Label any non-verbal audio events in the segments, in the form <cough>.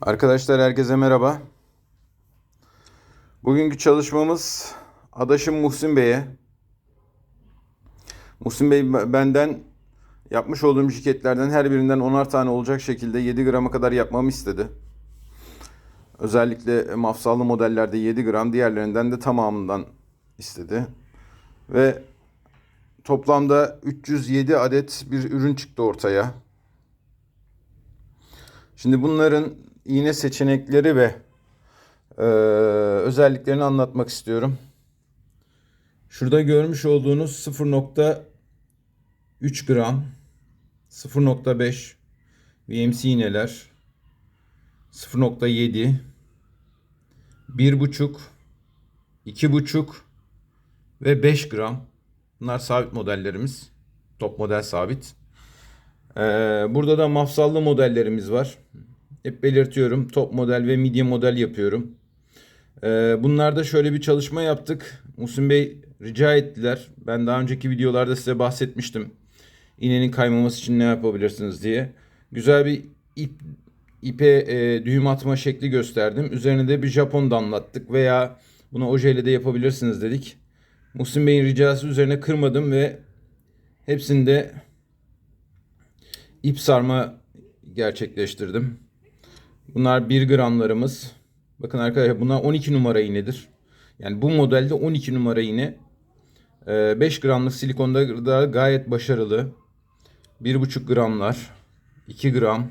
Arkadaşlar herkese merhaba. Bugünkü çalışmamız adaşım Muhsin Bey'e. Muhsin Bey benden yapmış olduğum jiketlerden her birinden 10'ar tane olacak şekilde 7 grama kadar yapmamı istedi. Özellikle mafsallı modellerde 7 gram, diğerlerinden de tamamından istedi. Ve toplamda 307 adet bir ürün çıktı ortaya. Şimdi bunların iğne seçenekleri ve e, özelliklerini anlatmak istiyorum. Şurada görmüş olduğunuz 0.3 gram, 0.5 VMC iğneler, 0.7, 1.5, 2.5 ve 5 gram. Bunlar sabit modellerimiz. Top model sabit. Ee, burada da mafsallı modellerimiz var. Hep belirtiyorum. Top model ve medium model yapıyorum. Ee, bunlarda şöyle bir çalışma yaptık. Musim Bey rica ettiler. Ben daha önceki videolarda size bahsetmiştim. İğnenin kaymaması için ne yapabilirsiniz diye. Güzel bir ip ipe e, düğüm atma şekli gösterdim. Üzerine de bir Japon damlattık veya bunu ojeyle de yapabilirsiniz dedik. Muhsin Bey'in ricası üzerine kırmadım ve hepsinde ip sarma gerçekleştirdim. Bunlar 1 gramlarımız. Bakın arkadaşlar bunlar 12 numara iğnedir. Yani bu modelde 12 numara iğne. 5 gramlık silikonda da gayet başarılı. 1,5 gramlar. 2 gram.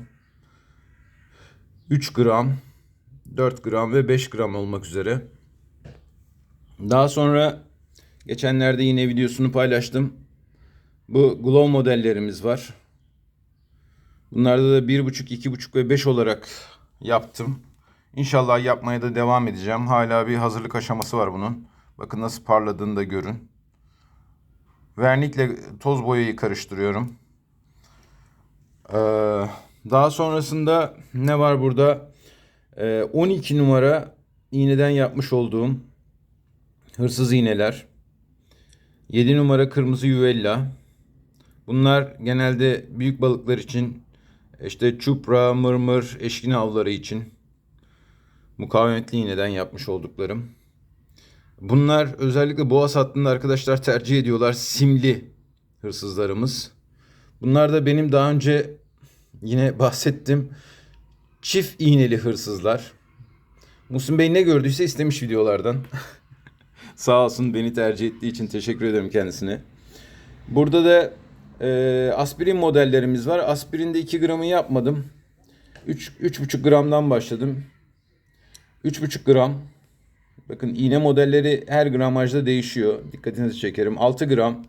3 gram. 4 gram ve 5 gram olmak üzere. Daha sonra geçenlerde yine videosunu paylaştım. Bu glow modellerimiz var. Bunlarda da 1.5, 2.5 ve 5 olarak yaptım. İnşallah yapmaya da devam edeceğim. Hala bir hazırlık aşaması var bunun. Bakın nasıl parladığını da görün. Vernikle toz boyayı karıştırıyorum. Ee, daha sonrasında ne var burada? Ee, 12 numara iğneden yapmış olduğum hırsız iğneler. 7 numara kırmızı yuvella. Bunlar genelde büyük balıklar için işte çupra, mırmır, eşkin avları için mukavemetli iğneden yapmış olduklarım. Bunlar özellikle boğaz hattında arkadaşlar tercih ediyorlar simli hırsızlarımız. Bunlar da benim daha önce yine bahsettim çift iğneli hırsızlar. Musim Bey ne gördüyse istemiş videolardan. <laughs> Sağ olsun beni tercih ettiği için teşekkür ederim kendisine. Burada da e, aspirin modellerimiz var. Aspirinde 2 gramı yapmadım. 3 3,5 gramdan başladım. 3,5 gram. Bakın iğne modelleri her gramajda değişiyor. Dikkatinizi çekerim. 6 gram.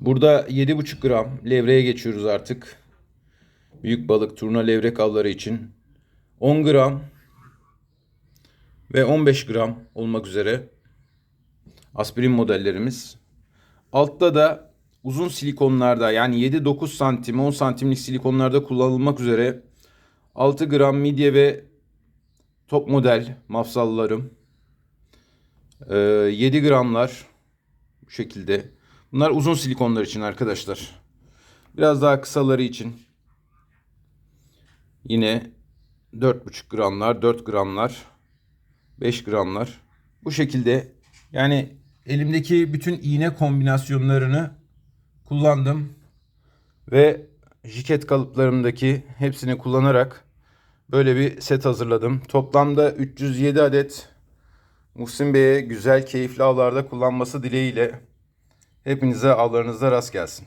Burada 7,5 gram. Levreye geçiyoruz artık. Büyük balık, turna, levrek avları için. 10 gram ve 15 gram olmak üzere aspirin modellerimiz. Altta da uzun silikonlarda yani 7-9 santim 10 santimlik silikonlarda kullanılmak üzere 6 gram midye ve top model mafsallarım. Ee, 7 gramlar bu şekilde. Bunlar uzun silikonlar için arkadaşlar. Biraz daha kısaları için yine 4,5 gramlar, 4 gramlar, 5 gramlar. Bu şekilde yani elimdeki bütün iğne kombinasyonlarını kullandım. Ve jiket kalıplarımdaki hepsini kullanarak böyle bir set hazırladım. Toplamda 307 adet Muhsin Bey'e güzel keyifli avlarda kullanması dileğiyle hepinize avlarınızda rast gelsin.